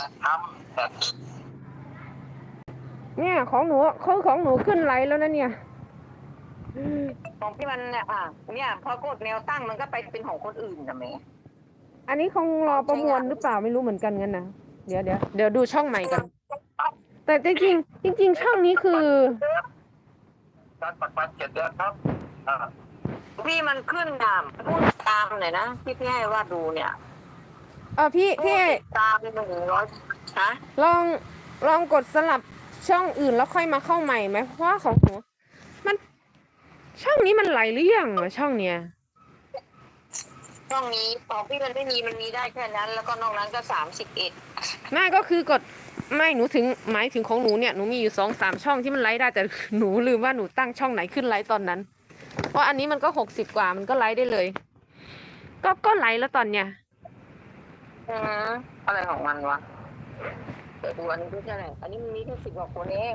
จะทำแต่เนี่ยของหนูเขาของหนูขึ้นไลฟ์แล้วนะเนี่ย ของพี่มันเนี่ยอะเนี่ย พอกดแนวตั้งมันก็ไปเป็นของคนอื่นนะแม่อันนี้คงรอประมวลหรือเปล่าไม่รู้เหมือนกันงั้นนะเดี๋ยวเดี๋ยวเดี๋ยวดูช่องใหม่กัน แต่จริงๆจริง ๆ ช่องนี้คือการปักปันเจ็ดเดือนครับอ่าพี่มันขึ้นตามพูดตามหน่อยนะที่พี่ให้ว่าดูเนี่ยเออพี่พี่ผู้ติดตามหนึ่งร้อยฮะลองลองกดสลับช่องอื่นแล้วค่อยมาเข้าใหม่ไหมเพราะว่าของหนูมัน ช่องนี้มันไหลหรือยังอะช่องเนี้ยช่องนี้ของพี่มันไม่มีมันมีได้แค่นั้น แล้วก็นอกนั้นก็สามสิบเอ็ดไม่ก็คือกดไม่หนูถึงหมายถึงของหนูเนี่ยหนูมีอยู่สองสามช่องที่มันไลฟ์ได้แต่หนูลืมว่าหนูตั้งช่องไหนขึ้นไลฟ์ตอนนั้น เพราะอันนี้มันก็หกสิบกว่ามันก็ไลฟ์ได้เลย ก็ก็ไลฟ์แล้วตอนเนี้ย อืมอะไรของมันวะเปิดดูอันนี้ดูแค่ไหนอันนี้มันมีแค่สิบกว่าคนเอง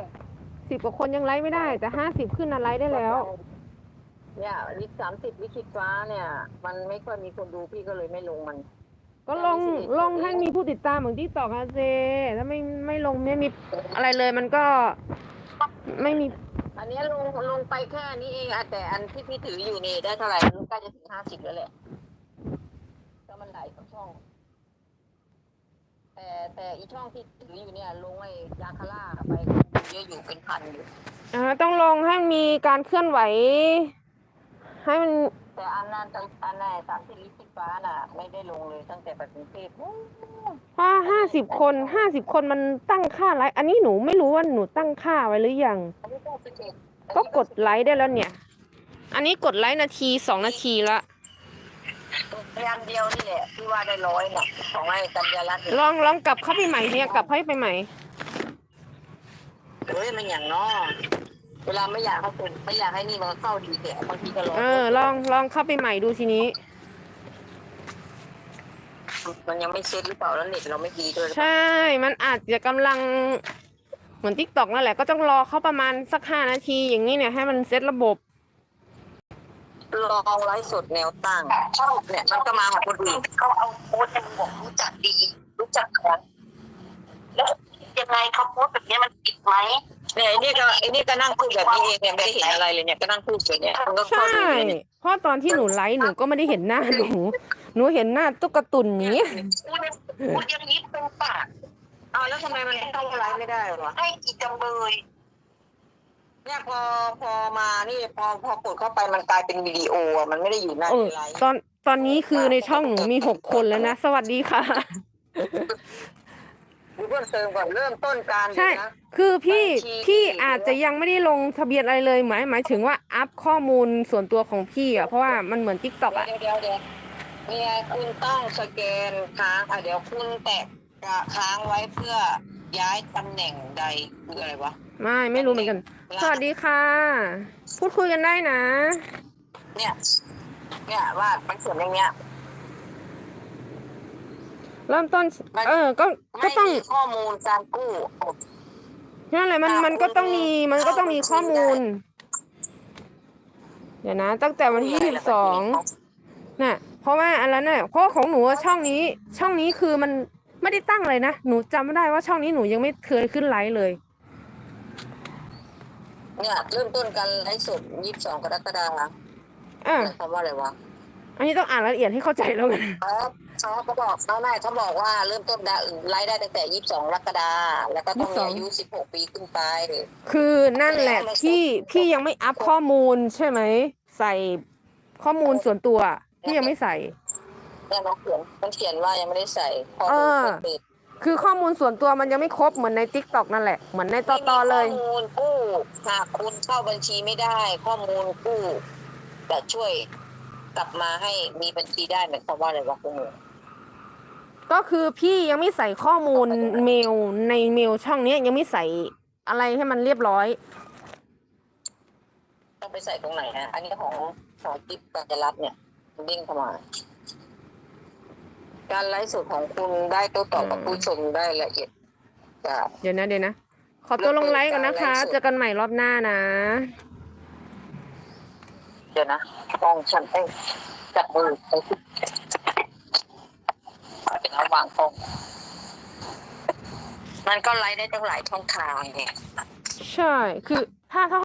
สิบกว่าคนยังไลฟ์ไม่ได้ แต่ห้าสิบขึ้นนะไลฟ์ได้แล้ว เนี่ยลิขสามสิบลิขิตฟ้าเนี่ย มันไม่ค่อยมีคนดูพี่ก็เลยไม่ลงมัน ก็ลงลงให้มีผู้ติดตามเหมือนที่ต่ออาเซถ้าไม่ไม่ลงไม่มีอะไรเลยมันก็ไม่มี อันนี้ลงลงไปแค่นี้เองอะแต่อันที่พี่ถืออยู่นี่ได้เท่าไหร่มันใกล้จะถึงห้าสิบแล้วแหละก็มันไหลกับช่อง แต่แต่อีช่องที่ถืออยู่เนี่ยลงไอ้ยาคาร่าไปเยอะอยู่เป็นพันอยู่ อ่าต้องลงให้มีการเคลื่อนไหว ให้มันแต่อันนั้นอันอันนั้นสามสิบลิขิตฟ้าน่ะ ไม่ได้ลงเลยตั้งแต่ไปกรุงเทพโอ้เพราะห้าสิบคนห้าสิบคนมันตั้งค่าไลฟ์อันนี้หนูไม่รู้ว่าหนูตั้งค่าไว้หรือยัง อันนี้ก็สิบเอ็ดก็กดไลค์ได้แล้วเนี่ย อันนี้กดไลค์นาทีสองนาทีละ พยานเดียวนี่แหละที่ว่าได้ร้อยน่ะของไอ้กัญญาลัตน์ลองลองกลับเข้าไปใหม่เนี่ยกลับให้ไปใหม่ เฮ้ยมันอย่างน้อเวลาไม่อยากให้เป็นไม่อยากให้นี่มันก็เข้าดีแต่บางทีก็ร้อนเออ ลองลองเข้าไปใหม่ดูทีนี้ มันยังไม่เซ็ตหรือเปล่าแล้วเน็ตเราไม่ดีด้วยหรือเปใช่ล่ามันอาจจะกำลังเหมือนทิกตอกนั่นแหละก็ต้องรอเขาประมาณสักห้านาทีอย่างนี้เนี่ยให้มันเซตระบบ ลองไลฟ์สดแนวตั้งเนี่ยมันก็มาของคนอื่นเขาเอาโพสต์ให้มึงบอกรู้จักดี รู้จักกันแล้วยังไงเขาโพสต์แบบนี้มันผิดไหมเนี่ยไอ้นี่ก็ไอ้นี่ก็นั่งพูดแบบนี้เองเนี่ยไม่ได้เห็นอะไรเลยเนี่ยก็นั่งพูดแบบเนี้ยมันก็ใช่เข้าดูเนี่ยเพราะตอนที่หนูไลฟ์หนูก็ไม่ได้เห็นหน้าหนูหนูเห็นหน้าตุ๊กตุนอย่างนี้ยพูดพูดอย่างนี้เป็นปากอ้าวแล้วทำไมมันเข้าไลฟ์ไม่ได้วะให้อีจำเลย เนี่ยพอพอมานี่พอพอกดเข้าไปมันกลายเป็นวิดีโออะมันไม่ได้อยู่หน้าเออไลฟ์ตอนตอนนี้คือในช่องหนูมีหกคนแล้วนะ สวัสดีค่ะเพิ่มเติมก่อนเริ่มต้นการใช่ นะ คือพี่บัญชีพี่อาจจะยังไม่ได้ลงทะเบียนอะไรเลยหมายหมายถึงว่าอัพข้อมูลส่วนตัวของพี่อะเพราะว่ามันเหมือนทิกตอกอะ เดี๋ยวเดี๋ยวเดี๋ยวเนี่ยคุณต้องสแกนค้างอะเดี๋ยวคุณแตะค้างไว้เพื่อย้ายตำแหน่งใดคืออะไรวะไม่ไม่รู้เหมือนกัน สวัสดีค่ะ พูดคุยกันได้นะ เนี่ย เนี่ยว่ามันเขียนอย่างเงี้ย เริ่มต้น มัน เออ ก็ก็ไม่ต้องมีข้อมูลการกู้ นั่นแหละมันอ่ามันก็ต้องมีคุณมันก็ต้องมีเข้าบัญชีข้อมูลได้เดี๋ยวนะ ตั้งแต่วันที่ยี่สิบสองน่ะ เพราะว่าอันนั้นน่ะเพราะของหนูอะช่องนี้ ช่องนี้คือมันไม่ได้ตั้งเลยนะหนูจำไม่ได้ว่าช่องนี้หนูยังไม่เคยขึ้นไลฟ์เลย เนี่ยเริ่มต้นการไลฟ์สดยี่สิบสองกรกฎาคมอะคำว่าอะไรวะอันนี้ต้องอ่านรายละเอียดให้เข้าใจแล้วกันเขาเขาเขาบอกเขาไม่เขาบอกว่าเริ่มต้นได้ไลฟ์ได้ตั้งแต่ยี่สิบสองกรกฎาคมแล้วก็ต้องมีอายุสิบหกปีขึ้นไป คือนั่นแหละพี่พี่ยังไม่อัพข้อมูลใช่ไหม ใส่ข้อมูลส่วนตัวพี่ยังไม่ใส่เนี่ยมันเขียนมันเขียนว่ายังไม่ได้ใส่ข้อเอมูลอเปิด คือข้อมูลส่วนตัวมันยังไม่ครบเหมือนในทิกตอกนั่นแหละ เหมือนในตอตอเลยไม่มีข้อมูลกู้หากคุณเข้าบัญชีไม่ได้ ข้อมูลกู้จะช่วยกลับมาให้มีบัญชีได้หมายความว่าอะไรวะคุณหนูก็คือพี่ยังไม่ใส่ข้อมูลเมลในเมลช่องเนี้ยยังไม่ใส่อะไรให้มันเรียบร้อย ต้องไปใส่ตรงไหนฮะอันนี้ของของจิ๊บกัญญารัตน์เนี่ยเด้งเข้ามา การไลฟ์สดของคุณได้โต้ตอบกับผู้ชมได้ละเอียดจะเดี๋ยวนะเดี๋ยวนะ ขอตัวลงไลฟ์ก่อนนะคะ เจอกันใหม่รอบหน้านะ เดี๋ยวนะกล้องฉันเอ้ยจับมือไปเป็นระหว่างกล้องมันก็ไลฟ์ได้ตั้งหลายช่องทางเนี่ย ใช่ คือถ้าถ้า